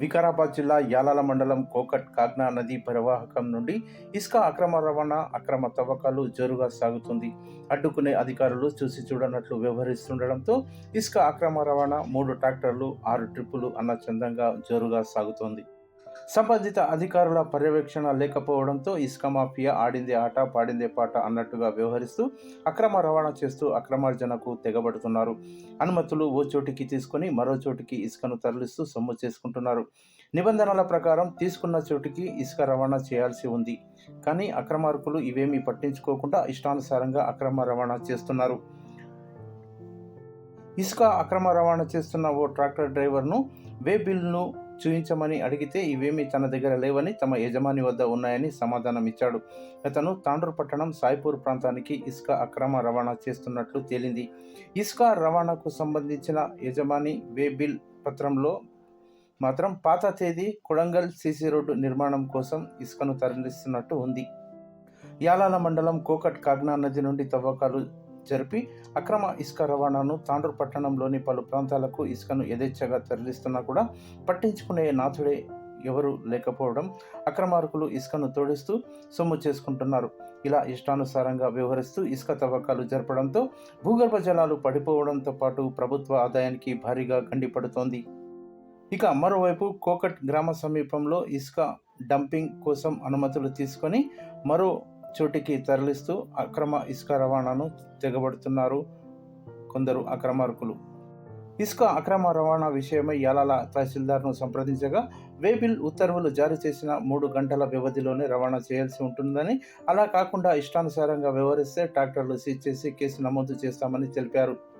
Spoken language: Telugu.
వికారాబాద్ జిల్లా యాలాల మండలం కోకట్ కాగ్నా నదీ ప్రవాహకం నుండి ఇసుక అక్రమ రవాణా అక్రమ తవ్వకాలు జోరుగా సాగుతుంది. అడ్డుకునే అధికారులు చూసి చూడనట్లు వ్యవహరిస్తుండడంతో ఇసుక అక్రమ రవాణా మూడు ట్రాక్టర్లు ఆరు ట్రిప్పులు అన్న చందంగా జోరుగా సాగుతోంది. సంబంధిత అధికారుల పర్యవేక్షణ లేకపోవడంతో ఇసుక మాఫియా ఆడిందే ఆట పాడిందే పాట అన్నట్టుగా వ్యవహరిస్తూ అక్రమ రవాణా చేస్తూ అక్రమార్జనకు తెగబడుతున్నారు. అనుమతులు ఓ చోటికి తీసుకొని మరో చోటికి ఇసుకను తరలిస్తూ సొమ్ము చేసుకుంటున్నారు. నిబంధనల ప్రకారం తీసుకున్న చోటికి ఇసుక రవాణా చేయాల్సి ఉంది. కానీ అక్రమార్కులు ఇవేమీ పట్టించుకోకుండా ఇష్టానుసారంగా అక్రమ రవాణా చేస్తున్నారు. ఇసుక అక్రమ రవాణా చేస్తున్న ఓ ట్రాక్టర్ డ్రైవర్ను వే బిల్ను చూపించమని అడిగితే ఇవేమీ తన దగ్గర లేవని తమ యజమాని వద్ద ఉన్నాయని సమాధానం ఇచ్చాడు. అతను తాండూర్ పట్టణం సాయిపూర్ ప్రాంతానికి ఇసుక అక్రమ రవాణా చేస్తున్నట్లు తేలింది. ఇసుక రవాణాకు సంబంధించిన యజమాని వేబిల్ పత్రంలో మాత్రం పాత తేదీ కొడంగల్ సీసీ రోడ్డు నిర్మాణం కోసం ఇసుకను తరలిస్తున్నట్టు ఉంది. యాలాల మండలం కోకట్ కాగ్నా నది నుండి తవ్వకాలు జరిపి అక్రమ ఇసుక రవాణాను తాండూరు పట్టణంలోని పలు ప్రాంతాలకు ఇసుకను యథేచ్ఛగా తరలిస్తున్నా కూడా పట్టించుకునే నాథుడే ఎవరు లేకపోవడం అక్రమార్కులు ఇసుకను తోడిస్తూ సొమ్ము చేసుకుంటున్నారు. ఇలా ఇష్టానుసారంగా వ్యవహరిస్తూ ఇసుక తవ్వకాలు జరపడంతో భూగర్భ జలాలు పడిపోవడంతో పాటు ప్రభుత్వ ఆదాయానికి భారీగా గండిపడుతోంది. ఇక మరోవైపు కోకట్ గ్రామ సమీపంలో ఇసుక డంపింగ్ కోసం అనుమతులు తీసుకొని మరో చోటికి తరలిస్తూ అక్రమ ఇసుక రవాణాను తెగబడుతున్నారు కొందరు అక్రమార్కులు. ఇసుక అక్రమ రవాణా విషయమై యాలాల తహసీల్దార్ను సంప్రదించగా వేబిల్ ఉత్తర్వులు జారీ చేసిన మూడు గంటల వ్యవధిలోనే రవాణా చేయాల్సి ఉంటుందని అలా కాకుండా ఇష్టానుసారంగా వ్యవహరిస్తే ట్రాక్టర్లు సీజ్ చేసి కేసు నమోదు చేస్తామని తెలిపారు.